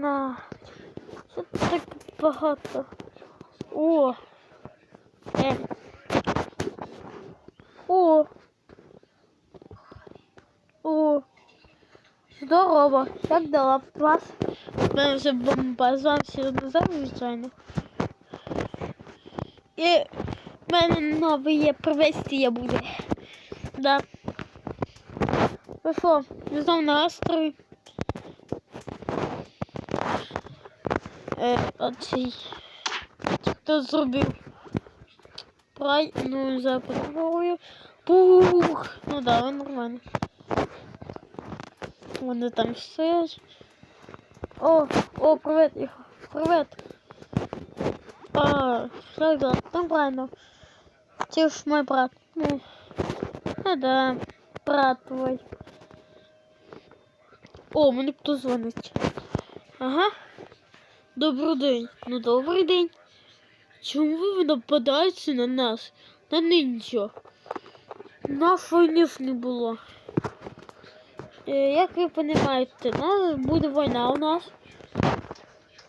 на. Що так багато? О! Е. О! О! Здорово! Як дела вас? Мене вже бомбазався назад, звичайно. І в мене нове є привезти буде. Да. Ви що, ви настрій? Оцей. Хто зробив? Прай, ну, запробую. Пух! Ну да, він нормально. Вони там стоять. О, о, привет, Ігор. Привет. А, як дела? Там правильно. Ти ж мой брат. Ну, ну да, брат твой. О, мені хто дзвонить. Ага. Добрий день. Ну, добрий день. Чому ви нападаєте на нас? На нинчо? Нас війни не було. Е, Як ви розумієте, нас буде війна у нас.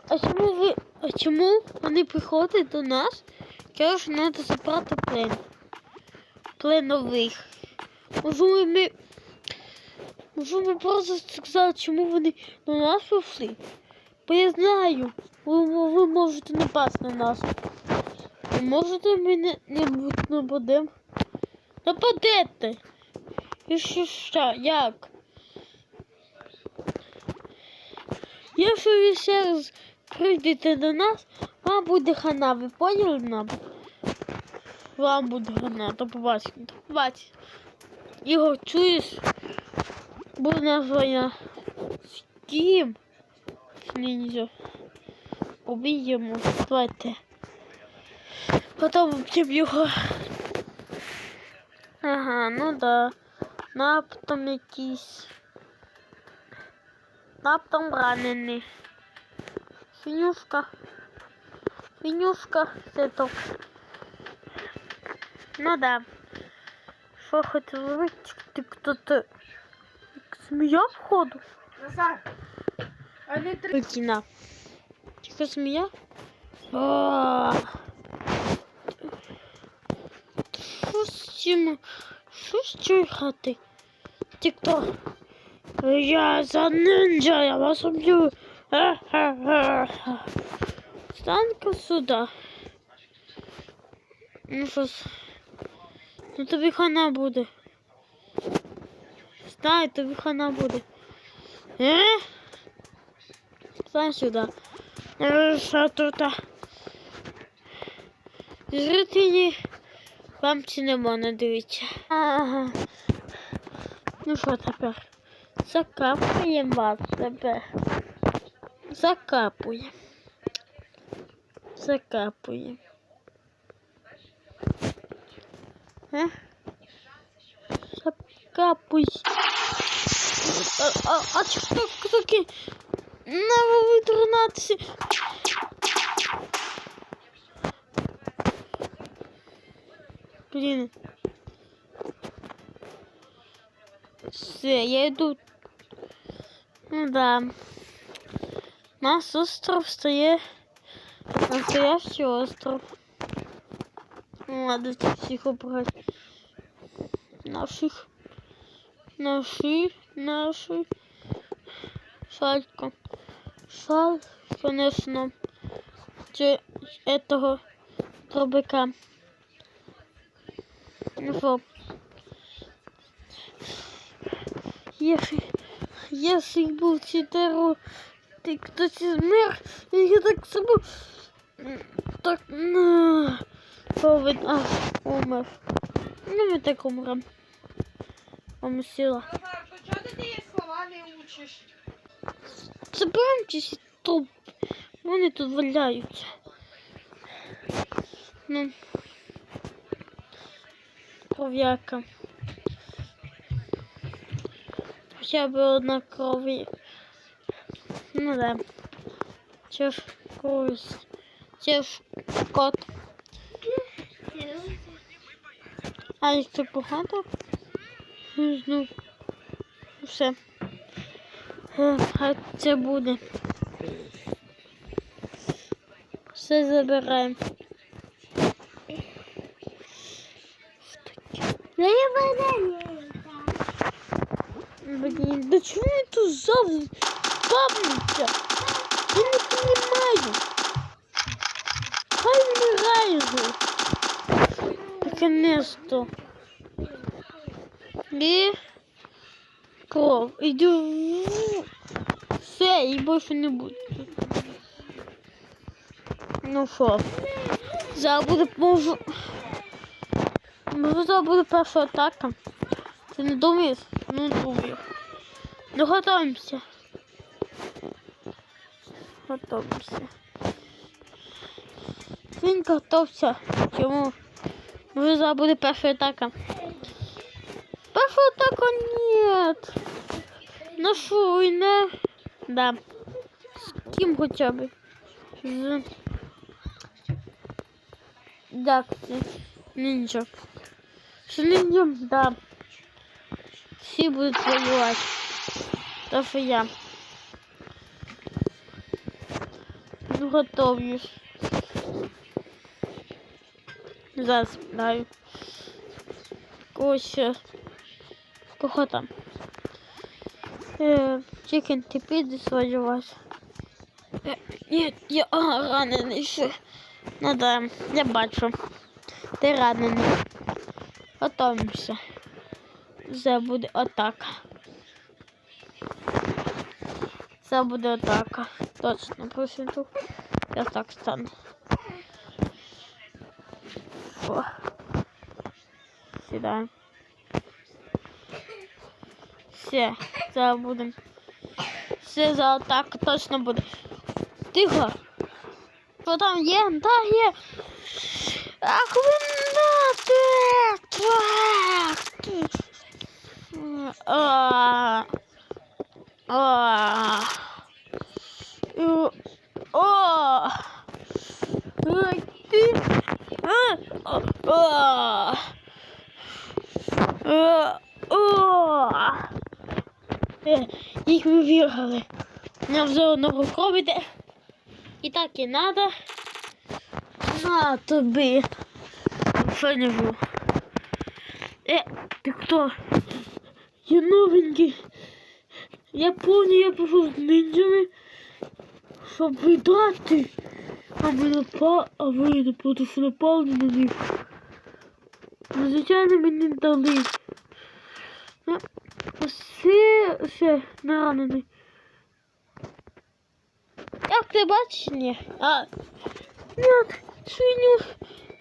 А чому ви. А чому вони приходять до нас? Кажуть, що треба забрати плен. Пленових. Може ми. Може ми просто сказали, чому вони до нас прийшли? Бо я знаю, ви, ви можете напасти на нас. Можете ми не, не нападемо? Нападете! І що, що, як? Якщо ви ще раз прийдете до нас, вам буде хана, ви поняли нам? Вам буде хана, до побачення, до побачення. Ігор, чуєш? Буде нас війна. З ким? Ніндзя. Уб'ємо, давайте. Потім вб'ємо його. Ага, ну да. Наптом якийсь. Наптом ранений. Свинюшка. Свинюшка, це то. Ну да. Що хотів робити? Ти хто-то змія входу? Назар, а не три. Викіна. Тільки змія? Що з цим? Що з цієї хати? Ти хто? Я за нинджа, я вас уб'ю. Встань-ка сюди. Ну що ж. Ну тобі хана буде. Встань, тобі хана буде. Е? Встань сюди. Е, Що тут? Жителі вам чи не можна дивіться. Ага. Ну що тепер? Закапуємо вас тепер. Закапуємо. Закапуємо. Е? Закапуй. А, а, а чого таке? Надо витриматися. Блін. Все, я йду. Ну да. Наш остров стає настоящий остров. Ну, Ладно, всіх обрати. Наших. Наши, наши. Шалька. Этого дробика. Ну що? Якщо, якщо був читеро, ти хтось змер, і я так собі так на повинен аж умер. Ну ми так умрем. Вам сила. Назар, то ти ті слова не учиш? Заберемося тут. Вони тут валяються. Ну. Кров'яка. Хоча б одна крові. Ну да. Це ж кровість. Це ж кот. А якщо погано? Ну, все. Е, Хай це буде. Все забираємо. Ну я бананка. Блін, да чому я тут завжди бабнуться? Я не понимаю. Хай вмирає вже. Наконец-то. І кров. Іду. Все, і більше не буде. Ну що, зараз буде можу. Може зараз буде перша атака. Ти не думаєш? Ну думаю. Готуємося. Готуємося. Він готовся. Чому? Може зараз перша атака. Перша атака нет. Ну що, і не? Да. З ким хоча б? З... Як це? Ніндзя. З ніндзям, да. Всі будуть воювати. Та що я. Ну, готовлюсь. Зараз даю. Когось ще. Кого там? Е, Чикен, ти підеш воювати? Е, ні, я а, ранений ще. Ну да, я бачу. Ти ранений. Готовимося. Це буде атака. Це буде атака. Точно, посиду. Я так стану. О. Сідаємо. Все, це буде. Все за атаку точно буде. Тихо. Що там є? Да, є. Ах, винати! Так. А. А. О. Ай, ти. А. А. О. Е, Їх ми виграли. Нам вже одного кровіде. І так і надо. На тобі. Був? Е, ти хто? Я новенький. Я помню, я пішов з ніндзями, щоб видати. А ви напали, а ви не просто що напали на них. Звичайно, мені дали. Все, все, не ранений. Як ти бачиш? Ні. А, нет, свиню,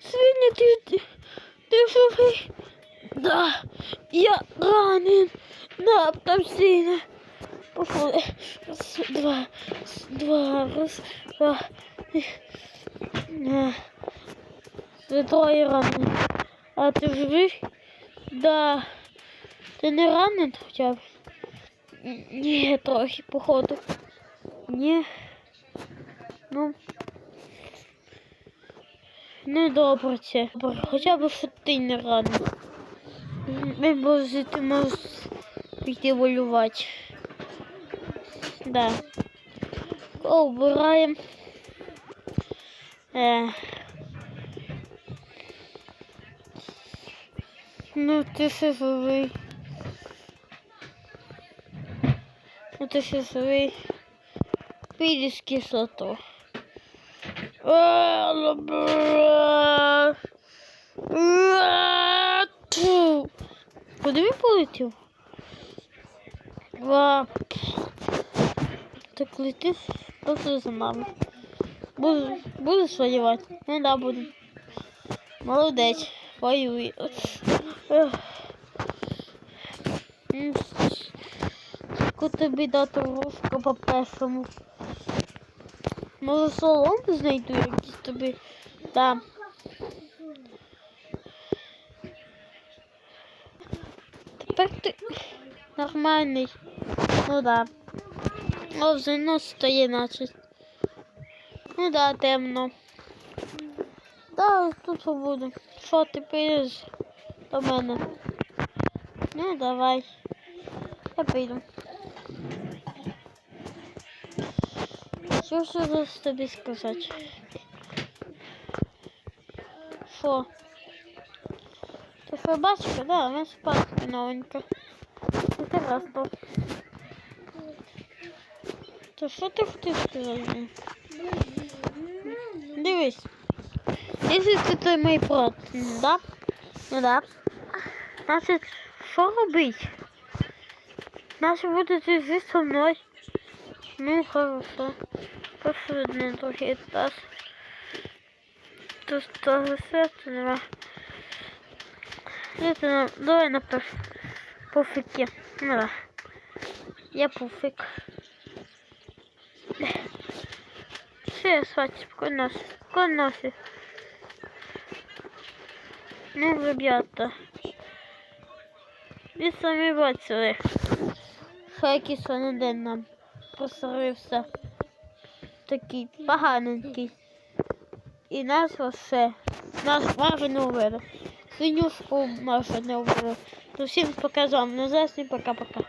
свиню, ти, ти, живий? Да, я ранен. Там сильно. Пошел. Раз, два, два, раз, два. Це троє ранені. А ти живий? Да. Ти не ранен хоча б? Ні, трохи, походу. Ні. Ну. Ну добре це. Добре, Хоча б що ти не ранен. Ми може ти можеш піти воювати. Да. О, вбираємо. Е. Ну, ти живий. Ти ще живий. Підеш кислоту. Е. Е. Куди він полетів? Так летиш, просто за нами. Буду, будеш воювати? Ну да, буду. Молодець, воюй. Яку тобі дати ложка по першому? Може соломку знайду якісь тобі. Да. Тепер ти нормальний. Ну да. О, нос стає наче. Ну да, темно. Да, тут побуду. Що ти підеш до мене? Ну давай. Я піду. Що ж зараз тобі сказати? Що? Ти собачка, да, у нас собачка новенька. Інтересно. То що ти хотів сказати? Дивись. Якщо це той мій брат, м, да? Ну да. Значить, що робить? Значить, буде жити со мною. Ну, хорошо. Посудний другий етаж. Тут того серця нема. Нам, давай на пуфике. Ну да. Я пуфик. Все, спать, спокойно. Спокойно. Ну, ребята. Ви самі бачили. Хайки день нам посорився. Такий поганенький. І нас все. Нас майже не вбили. Свинюшку майже не вбили. То всім показав. Ну зараз і пока-пока.